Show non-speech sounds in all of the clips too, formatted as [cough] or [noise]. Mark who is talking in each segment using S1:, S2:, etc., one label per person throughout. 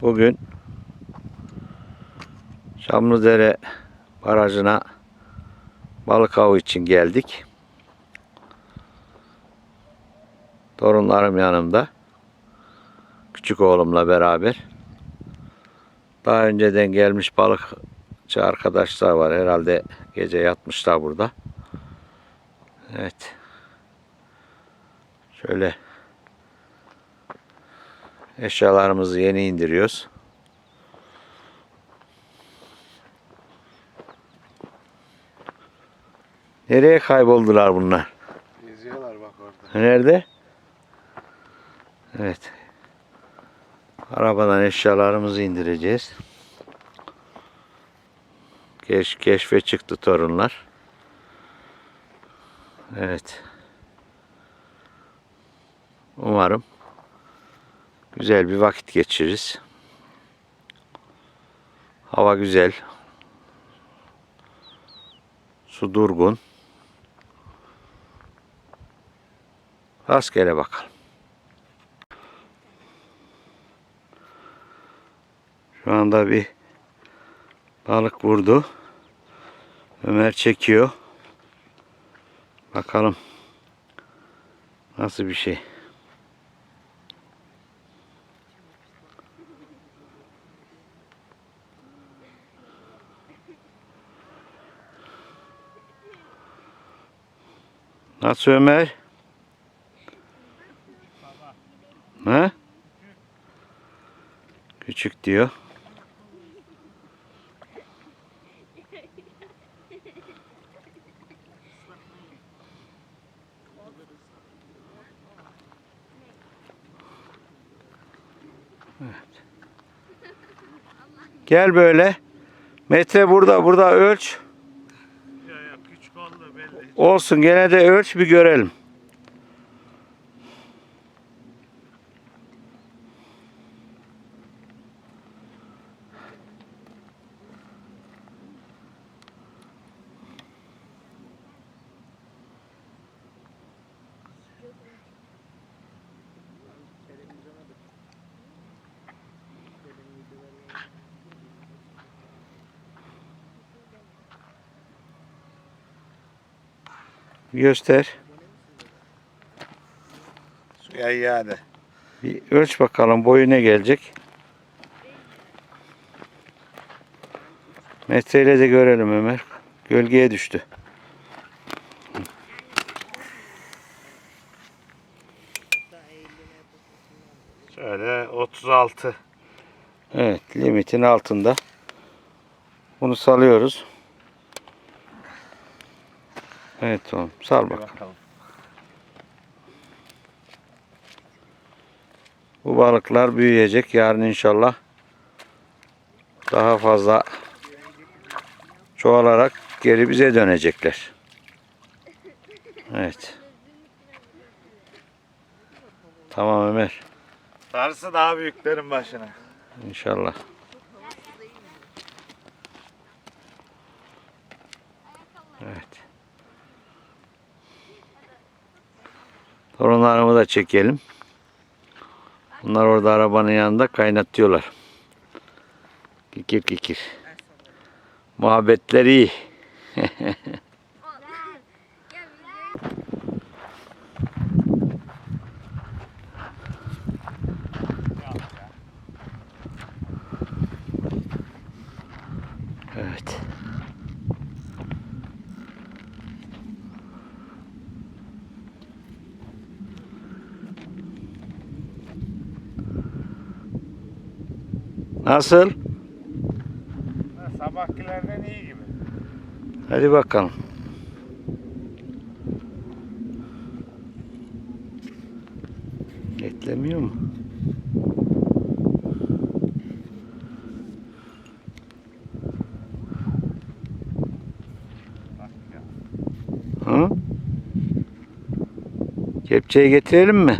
S1: Bugün Çamlıdere Barajı'na balık avı için geldik. Torunlarım yanımda. Küçük oğlumla beraber. Daha önceden gelmiş balıkçı arkadaşlar var. Herhalde gece yatmışlar burada. Evet. Şöyle eşyalarımızı yeni indiriyoruz. Nereye kayboldular bunlar?
S2: Geziyorlar bak orada.
S1: Nerede? Evet. Arabadan eşyalarımızı indireceğiz. Keş, keşfe çıktı torunlar. Evet. Umarım güzel bir vakit geçiririz. Hava güzel. Su durgun. Rastgele bakalım. Şu anda bir balık vurdu. Ömer çekiyor. Bakalım nasıl bir şey. Nasıl Ömer? Ha? Küçük diyor. Evet. Gel böyle. Metre burada, burada ölç.
S2: Ya ya küçük oldu belli.
S1: Olsun gene de ölç bir görelim. Göster.
S2: Suya yani.
S1: Bir ölç bakalım boyu ne gelecek. Metreyle de görelim Ömer. Gölgeye düştü.
S2: Şöyle 36.
S1: Evet limitin altında. Bunu salıyoruz. Evet oğlum sal
S2: Bir
S1: bakalım.
S2: bakalım.
S1: Bu balıklar büyüyecek yarın inşallah. Daha fazla çoğalarak geri bize dönecekler. Evet. Tamam Ömer.
S2: Sarısı daha büyüklerin başına.
S1: İnşallah. Evet. Torunlarımı da çekelim. Bunlar orada arabanın yanında kaynatıyorlar. Kikir kikir. Muhabbetleri iyi. [laughs] Evet. Nasıl?
S2: Sabahkilerden iyi gibi.
S1: Hadi bakalım. Etlemiyor mu? Hı? Kepçeyi getirelim mi?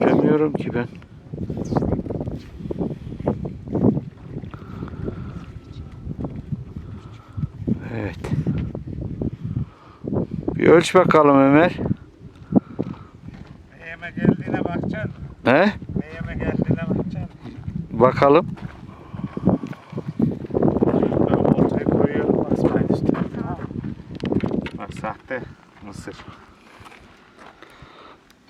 S1: Göremiyorum ki ben. Evet. Bir ölç bakalım Ömer.
S2: Meyeme geldiğine bakacaksın.
S1: He?
S2: Meyeme geldiğine bakacaksın.
S1: Bakalım.
S2: Sahte mısır.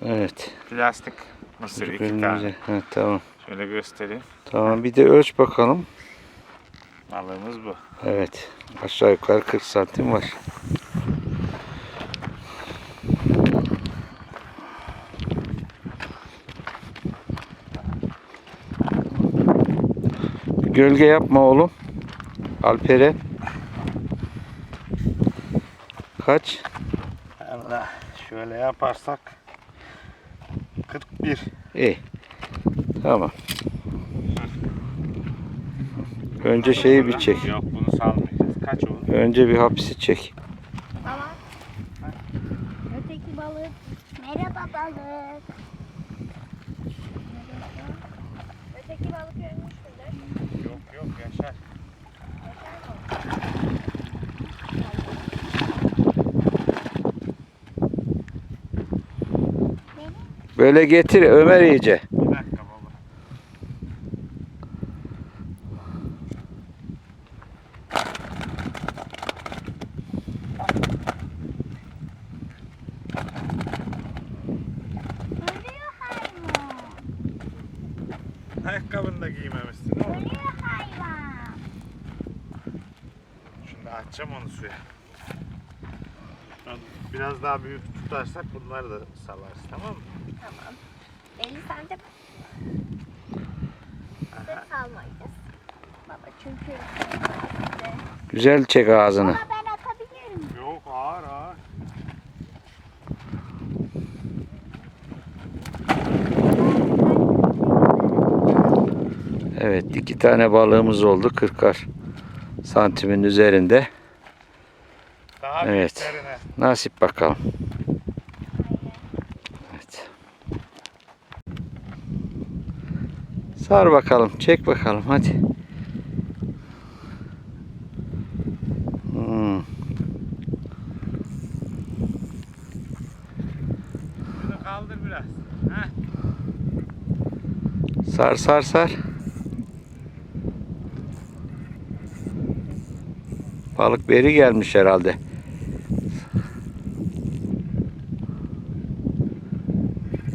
S1: Evet.
S2: Plastik mısır iki tane.
S1: Ha, tamam.
S2: Şöyle göstereyim.
S1: Tamam bir de ölç bakalım.
S2: Balığımız bu.
S1: Evet. Aşağı yukarı 40 santim var. Gölge yapma oğlum. Alperen. Kaç?
S2: Allah şöyle yaparsak 41.
S1: İyi. Tamam. Önce şeyi bir çek.
S2: Yok bunu salmayacağız. Kaç olur?
S1: Önce bir hapisi çek.
S3: Baba. Öteki balık. Merhaba balık. Öteki balık ölmüş müdür?
S2: Yok yok yaşar.
S1: Böyle getir Ömer iyice.
S2: Ayakkabını da giymemişsin. Şimdi açacağım onu suya. Biraz daha büyük tutarsak bunları da? Tamam.
S3: 50 santim. Sırt salmayacağız. Baba çünkü
S1: Güzel çek ağzını.
S3: Ama ben atabilirim.
S2: Yok ağır ağır.
S1: Evet iki tane balığımız oldu 40'ar santimin üzerinde.
S2: Daha
S1: Evet. Nasip bakalım. Evet. Sar bakalım, çek bakalım hadi. Hmm,
S2: kaldır biraz. Heh.
S1: Sar sar sar. Balık beri gelmiş herhalde.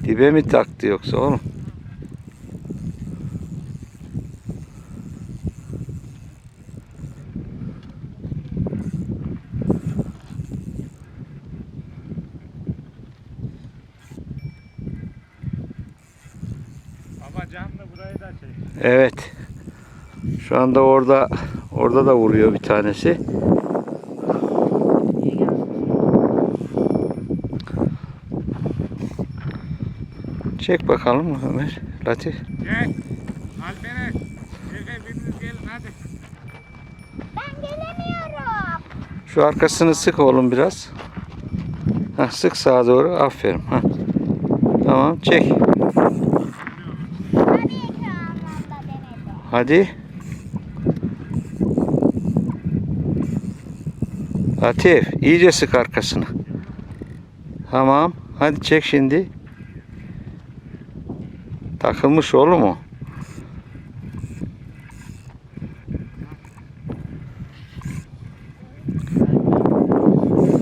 S1: Dibe mi taktı yoksa oğlum?
S2: Ama canlı burayı da çek.
S1: Evet. Şu anda orada orada da vuruyor bir tanesi. Çek bakalım Ömer. Latif.
S2: Gel. Alperen. Gel hepiniz gelin hadi.
S3: Ben gelemiyorum.
S1: Şu arkasını sık oğlum biraz. Hah, sık sağa doğru. Aferin. Hah. Tamam çek. Hadi. Latif iyice sık arkasını. Tamam. Hadi çek şimdi. Takılmış oğlum o.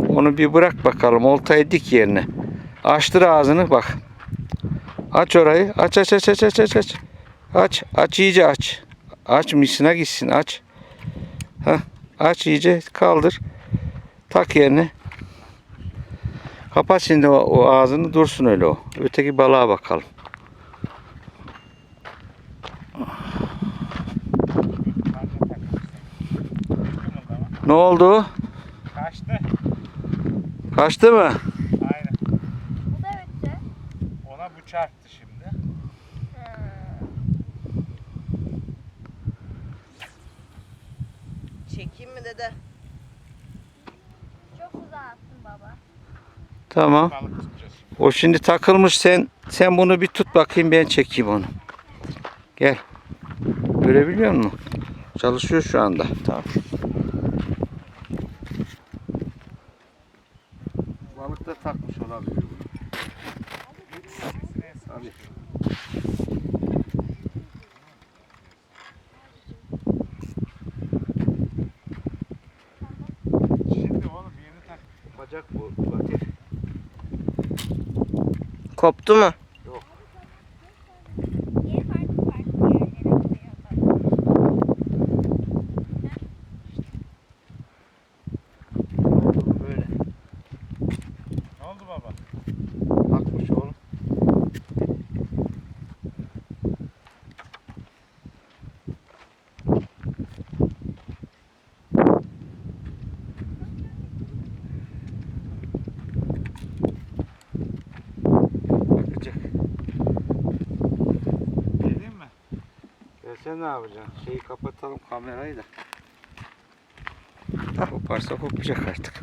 S1: Onu bir bırak bakalım. Oltayı dik yerine. Açtır ağzını bak. Aç orayı. Aç aç aç aç aç aç aç. Aç. İyice aç. Aç misine gitsin aç. Heh, aç iyice kaldır. Tak yerine. Kapat şimdi o, o ağzını dursun öyle o. Öteki balığa bakalım. Ne oldu?
S2: Kaçtı.
S1: Kaçtı mı?
S3: Bu
S2: Aynen.
S3: da öttü.
S2: Ona bu çarptı şimdi.
S4: Çekeyim mi dede?
S3: Çok uzağa attın baba.
S1: Tamam.
S2: Balık tutacağız şimdi.
S1: O şimdi takılmış sen sen bunu bir tut bakayım ben çekeyim onu. Gel. Görebiliyor musun? Çalışıyor şu anda.
S4: Tamam.
S1: Balık da takmış olabilir. Tabii.
S2: Şimdi oğlum yeni tak.
S1: Bacak bu Latif.
S4: Koptu mu?
S3: Yeni farklı farklı yerlere koyuyorlar.
S1: Böyle.
S2: Ne oldu baba?
S1: Takmış oğlum. Bakacak.
S2: Geleyim mi?
S1: Ya sen ne yapacaksın? Şeyi kapatalım kamerayı da. Koparsa kopacak artık.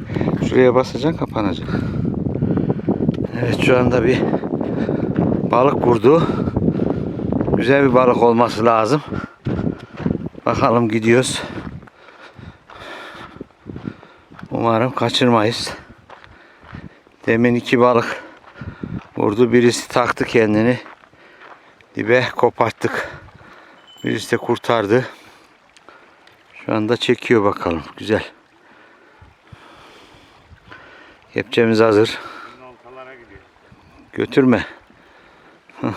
S1: Şuraya basacaksın kapanacak. Evet şu anda bir balık vurdu. Güzel bir balık olması lazım. Bakalım gidiyoruz. Umarım kaçırmayız. Demin iki balık vurdu. Birisi taktı kendini. Dibe koparttık. Birisi de kurtardı. Şu anda çekiyor bakalım. Güzel. Kepçemiz hazır. Götürme. [laughs]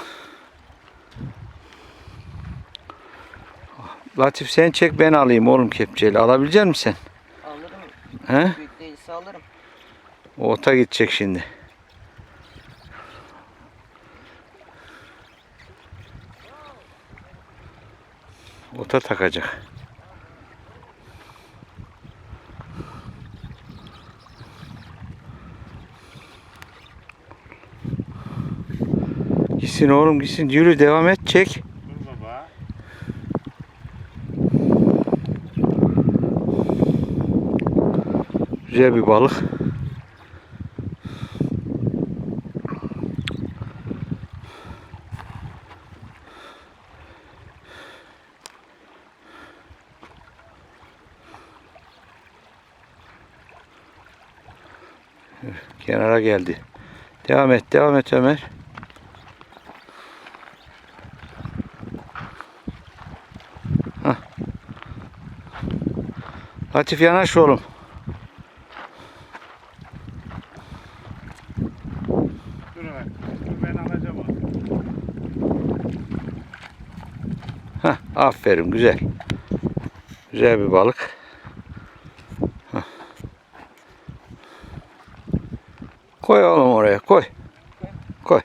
S1: Latif sen çek ben alayım oğlum kepçeyle. Alabilecek misin
S4: Alırım.
S1: sen? He?
S4: Büyük değilse alırım.
S1: O Ota gidecek şimdi. Ota takacak. Gitsin oğlum gitsin. Yürü devam et çek. Güzel bir balık. Kenara geldi. Devam et, devam et Ömer. Hah. Latif yanaş oğlum.
S2: Dur Ömer. Dur ben alacağım onu.
S1: Hah, aferin güzel. Güzel bir balık. Hah. Koy oğlum oraya koy. Koy.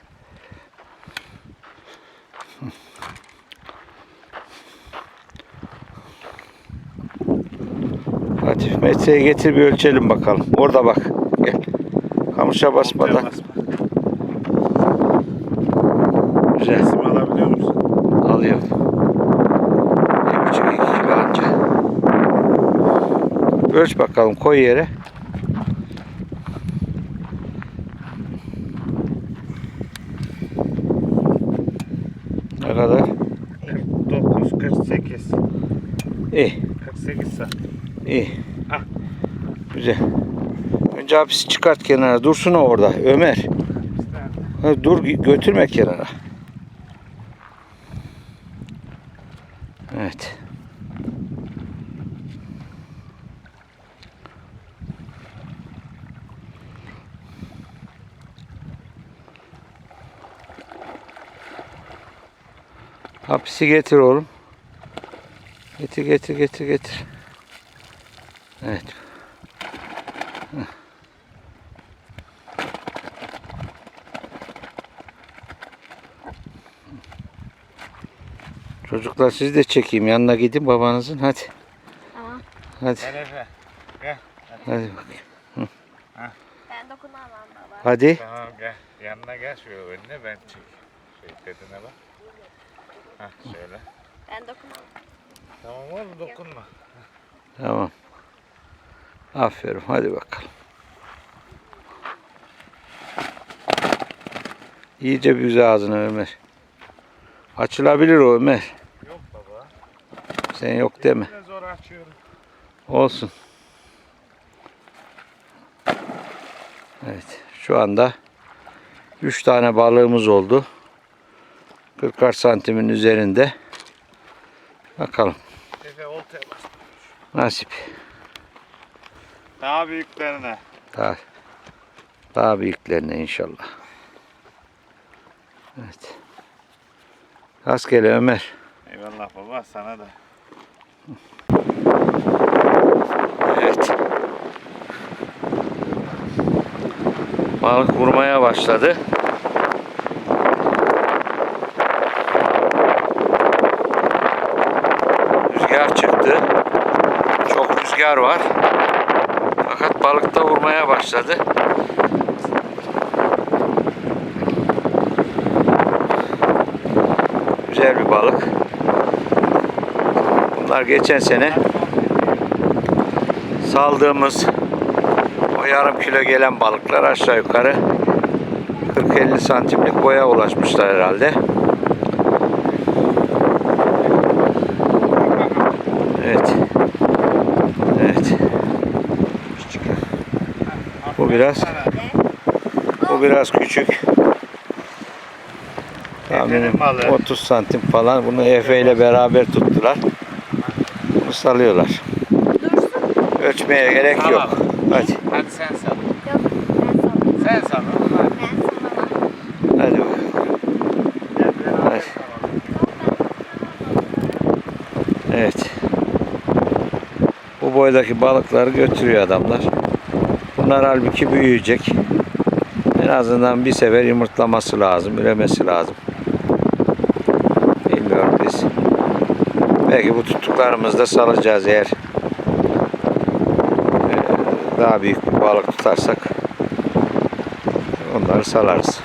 S1: Hadi metreyi getir bir ölçelim bakalım. Orada bak. Gel. Kamışa basmadan.
S2: Basma.
S1: Güzel.
S2: Resim alabiliyor musun?
S1: Alıyorum. Bir buçuk iki kilo anca. Ölç bakalım koy yere. Ne kadar?
S2: 49, 48.
S1: İyi,
S2: 48 saat.
S1: iyi.
S2: Ah.
S1: Güzel. Önce hapisi çıkart kenara. Dursun o orada. Ömer. Ha, dur götürme kenara. Evet. Hapisi getir oğlum. Getir getir getir getir. Evet. Çocuklar siz de çekeyim. Yanına gidin babanızın. Hadi.
S3: Tamam.
S1: Hadi.
S2: Gel Efe.
S1: Hadi bakayım.
S3: Ben dokunamam baba.
S1: Hadi.
S2: Tamam gel. Yanına gel şöyle önüne ben çek. Şey dedine bak. Hah şöyle.
S3: Ben dokunamam.
S2: Tamam oğlum dokunma.
S1: Tamam. Aferin. Hadi bakalım. İyice büz ağzını Ömer. Açılabilir o Ömer.
S2: Yok baba.
S1: Sen yok deme.
S2: Zor açıyorum.
S1: Olsun. Evet. Şu anda 3 tane balığımız oldu. 40 santimin üzerinde. Bakalım.
S2: Efe oltaya bas.
S1: Nasip.
S2: Daha büyüklerine.
S1: Daha, daha büyüklerine inşallah. Evet. Rastgele Ömer.
S2: Eyvallah baba sana da.
S1: Evet. Balık vurmaya başladı. Rüzgar çıktı. Rüzgar var. Fakat balık da vurmaya başladı. Güzel bir balık. Bunlar geçen sene saldığımız o yarım kilo gelen balıklar aşağı yukarı 40-50 santimlik boya ulaşmışlar herhalde. Evet. Evet. Bu biraz bu biraz küçük. Tahminim
S2: Efe'nin balığı.
S1: 30 santim falan. Bunu Efe ile beraber tuttular. Bunu salıyorlar.
S3: Dursun.
S1: Ölçmeye gerek yok. Hadi.
S2: Hadi sen sal.
S3: Yok ben sallamam.
S2: Sen sal. hadi.
S1: Hadi. Evet. Bu boydaki balıkları götürüyor adamlar. Bunlar halbuki büyüyecek. En azından bir sefer yumurtlaması lazım, üremesi lazım. Bilmiyorum biz. Belki bu tuttuklarımızda salacağız eğer eee, daha büyük bir balık tutarsak onları salarız.